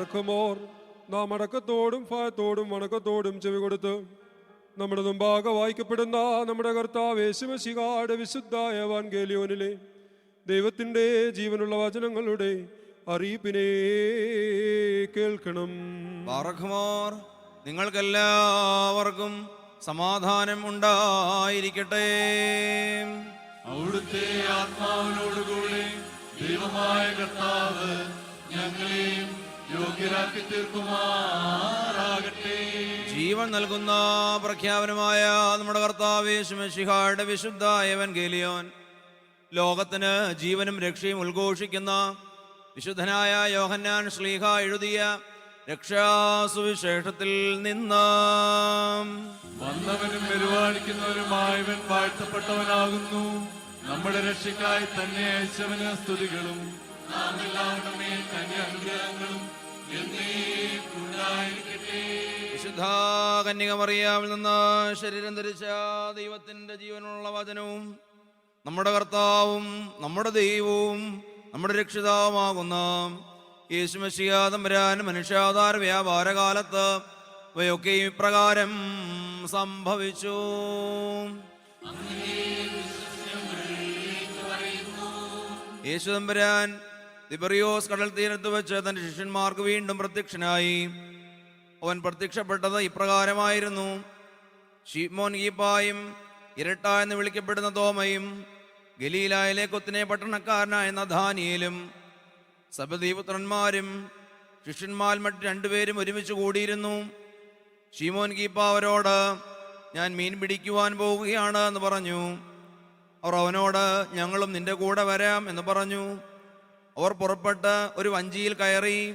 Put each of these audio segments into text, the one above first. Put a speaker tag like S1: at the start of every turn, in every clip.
S1: പാർക്കുമോർ നാം അടക്കത്തോടും ഭയത്തോടും വണക്കത്തോടും ചെവി കൊടുത്ത് നമ്മുടെ മുമ്പാകെ വായിക്കപ്പെടുന്ന നമ്മുടെ കർത്താവ് യേശുമശികാട് വിശുദ്ധായ വാൻഗേലിയോനിലെ ദൈവത്തിന്റെ ജീവനുള്ള വചനങ്ങളുടെ അറിയിപ്പിനെ കേൾക്കണം.
S2: ബാറഖ്മോർ നിങ്ങൾക്കെല്ലാവർക്കും സമാധാനം ഉണ്ടായിരിക്കട്ടെ.
S3: അവിടുത്തെ ആത്മാവിനോടുകൂടി ദൈവമായ കർത്താവ് ഞങ്ങളെയും യോഗ്യരാക്കി തീർക്കുമാറാകട്ടെ.
S2: ജീവൻ നൽകുന്ന പ്രഖ്യാപനമായ നമ്മുടെ കർത്താവ് ശിഹായുടെ വിശുദ്ധ എവൻഗേലിയോൻ ലോകത്തിന് ജീവനും രക്ഷയും ഉദ്ഘോഷിക്കുന്ന വിശുദ്ധനായ യോഹന്നാൻ ശ്ലീഹ എഴുതിയ രക്ഷാസുവിശേഷത്തിൽ നിന്ന്.
S3: വന്നവനും പരിപാലിക്കുന്നവരുമായവൻ വാഴ്ത്തപ്പെട്ടവനാകുന്നു. നമ്മുടെ രക്ഷയ്ക്കായി തന്നെ അയച്ചവന് സ്തുതികളും നാം എല്ലാവരുടെ തന്നെ അനുഗ്രഹങ്ങളും
S2: വിശുദ്ധ കന്യകമറിയാമിൽ നിന്ന് ശരീരം ധരിച്ച ദൈവത്തിന്റെ ജീവനുള്ള വചനവും നമ്മുടെ കർത്താവും നമ്മുടെ ദൈവവും നമ്മുടെ രക്ഷിതാവുമാകുന്ന യേശുമശിയാതമ്പരാൻ മനുഷ്യാധാര വ്യാപാരകാലത്ത് ഇവയൊക്കെ ഇപ്രകാരം സംഭവിച്ചു. യേശുദമ്പരാൻ തിബറിയോസ് കടൽ തീരത്ത് വെച്ച് തന്റെ ശിഷ്യന്മാർക്ക് വീണ്ടും പ്രത്യക്ഷനായി. അവൻ പ്രത്യക്ഷപ്പെട്ടത് ഇപ്രകാരമായിരുന്നു. ഷീമോൻ ഗീപ്പായും ഇരട്ട എന്ന് വിളിക്കപ്പെടുന്ന തോമയും ഗലീലായിലെ കൊത്തിനെ പട്ടണക്കാരനായ നദാനിയേലും സബദീപുത്രന്മാരും ശിഷ്യന്മാർ മറ്റ് രണ്ടുപേരും ഒരുമിച്ച് കൂടിയിരുന്നു. ഷീമോൻ ഗീപ്പ അവരോട് ഞാൻ മീൻ പിടിക്കുവാൻ പോവുകയാണ് എന്ന് പറഞ്ഞു. അവർ അവനോട് ഞങ്ങളും നിന്റെ കൂടെ വരാം എന്ന് പറഞ്ഞു. അവർ പുറപ്പെട്ട് ഒരു വഞ്ചിയിൽ കയറി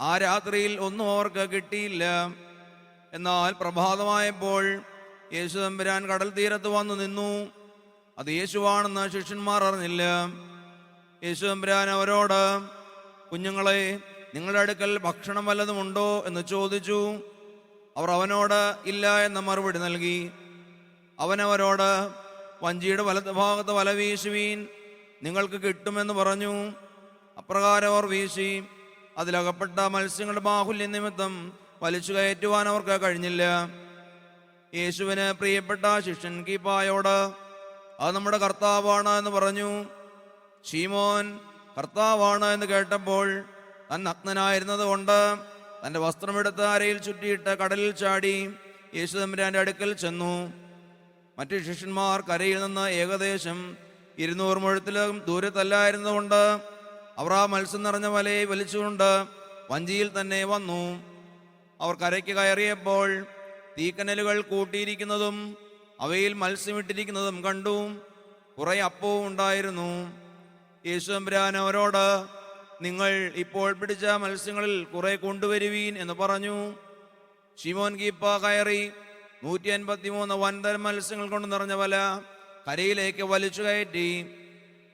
S2: ആ രാത്രിയിൽ ഒന്നും അവർക്ക് കിട്ടിയില്ല. എന്നാൽ പ്രഭാതമായപ്പോൾ യേശു തമ്പുരാൻ കടൽ തീരത്ത് വന്നു നിന്നു. അത് യേശുവാണെന്ന് ശിഷ്യന്മാർ അറിഞ്ഞില്ല. യേശു തമ്പുരാൻ അവരോട് കുഞ്ഞുങ്ങളെ നിങ്ങളുടെ അടുക്കൽ ഭക്ഷണം വല്ലതുമുണ്ടോ എന്ന് ചോദിച്ചു. അവർ അവനോട് ഇല്ല എന്ന മറുപടി നൽകി. അവനവരോട് വഞ്ചിയുടെ വലത്ത് ഭാഗത്ത് വല വീശുവീൻ നിങ്ങൾക്ക് കിട്ടുമെന്ന് പറഞ്ഞു. അപ്രകാരം അവർ വീശി. അതിലകപ്പെട്ട മത്സ്യങ്ങളുടെ ബാഹുല്യ നിമിത്തം വലിച്ചു കയറ്റുവാൻ അവർക്ക് കഴിഞ്ഞില്ല. യേശുവിന് പ്രിയപ്പെട്ട ശിഷ്യൻ കീപ്പായോട് അത് നമ്മുടെ കർത്താവാണ് എന്ന് പറഞ്ഞു. ഷീമോൻ കർത്താവാണ് എന്ന് കേട്ടപ്പോൾ തൻ നഗ്നനായിരുന്നത് കൊണ്ട് തന്റെ വസ്ത്രമെടുത്ത് അരയിൽ ചുറ്റിയിട്ട് കടലിൽ ചാടി യേശു തമ്പുരാന്റെ അടുക്കൽ ചെന്നു. മറ്റു ശിഷ്യന്മാർ കരയിൽ നിന്ന് ഏകദേശം ഇരുന്നൂറ് മുഴത്തിലും ദൂരത്തല്ലായിരുന്നുകൊണ്ട് അവർ ആ മത്സ്യം നിറഞ്ഞ വലയെ വലിച്ചുകൊണ്ട് വഞ്ചിയിൽ തന്നെ വന്നു. അവർ കരയ്ക്ക് കയറിയപ്പോൾ തീക്കനലുകൾ കൂട്ടിയിരിക്കുന്നതും അവയിൽ മത്സ്യമിട്ടിരിക്കുന്നതും കണ്ടു. കുറെ അപ്പവും ഉണ്ടായിരുന്നു. യേശുദമ്പുരാൻ അവരോട് നിങ്ങൾ ഇപ്പോൾ പിടിച്ച മത്സ്യങ്ങളിൽ കുറെ കൊണ്ടുവരുവീൻ എന്ന് പറഞ്ഞു. ഷിമോൻ കീപ്പ കയറി നൂറ്റി അൻപത്തി മൂന്ന് വൻതരം മത്സ്യങ്ങൾ കൊണ്ട് നിറഞ്ഞ വല കരയിലേക്ക് വലിച്ചു കയറ്റി.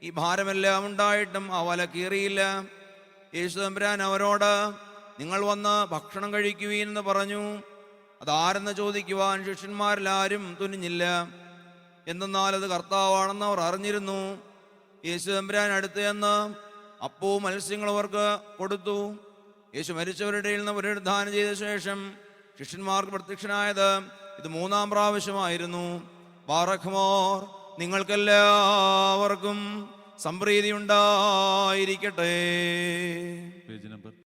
S2: ഈ ഭാരമെല്ലാം ഉണ്ടായിട്ടും ആ വല കീറിയില്ല. യേശു തമ്പുരാൻ അവരോട് നിങ്ങൾ വന്ന് ഭക്ഷണം കഴിക്കുവീൻ എന്ന് പറഞ്ഞു. അതാരെന്ന് ചോദിക്കുവാൻ ശിഷ്യന്മാരിൽ ആരും തുനിഞ്ഞില്ല. എന്തെന്നാൽ അത് കർത്താവാണെന്ന് അവർ അറിഞ്ഞിരുന്നു. യേശു തമ്പുരാൻ അടുത്ത് ചെന്ന് അപ്പവും മത്സ്യങ്ങളും അവർക്ക് കൊടുത്തു. യേശു മരിച്ചവരുടെ നിന്ന് പുനരുദ്ധാനം ചെയ്ത ശേഷം ശിഷ്യന്മാർക്ക് പ്രത്യക്ഷനായത് ഇത് മൂന്നാം പ്രാവശ്യമായിരുന്നു. ബാറഖ്മോർ നിങ്ങൾക്കെല്ലാവർക്കും സംപ്രീതി ഉണ്ടായിരിക്കട്ടെ
S3: പേജ് നമ്പർ